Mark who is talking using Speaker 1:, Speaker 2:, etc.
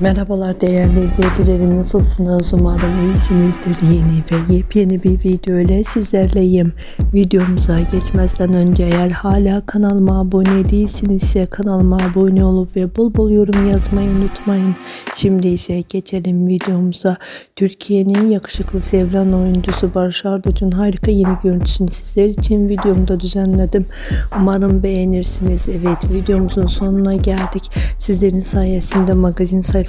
Speaker 1: Merhabalar değerli izleyicilerim. Nasılsınız? Umarım iyisinizdir. Yeni ve yepyeni bir video ile sizlerleyim. Videomuza geçmezden önce eğer hala kanalıma abone değilsinizse kanalıma abone olup ve bol bol yorum yazmayı unutmayın. Şimdi ise geçelim videomuza. Türkiye'nin yakışıklı sevilen oyuncusu Barış Arduç'un harika yeni görüntüsünü sizler için videomda düzenledim. Umarım beğenirsiniz. Evet videomuzun sonuna geldik. Sizlerin sayesinde magazin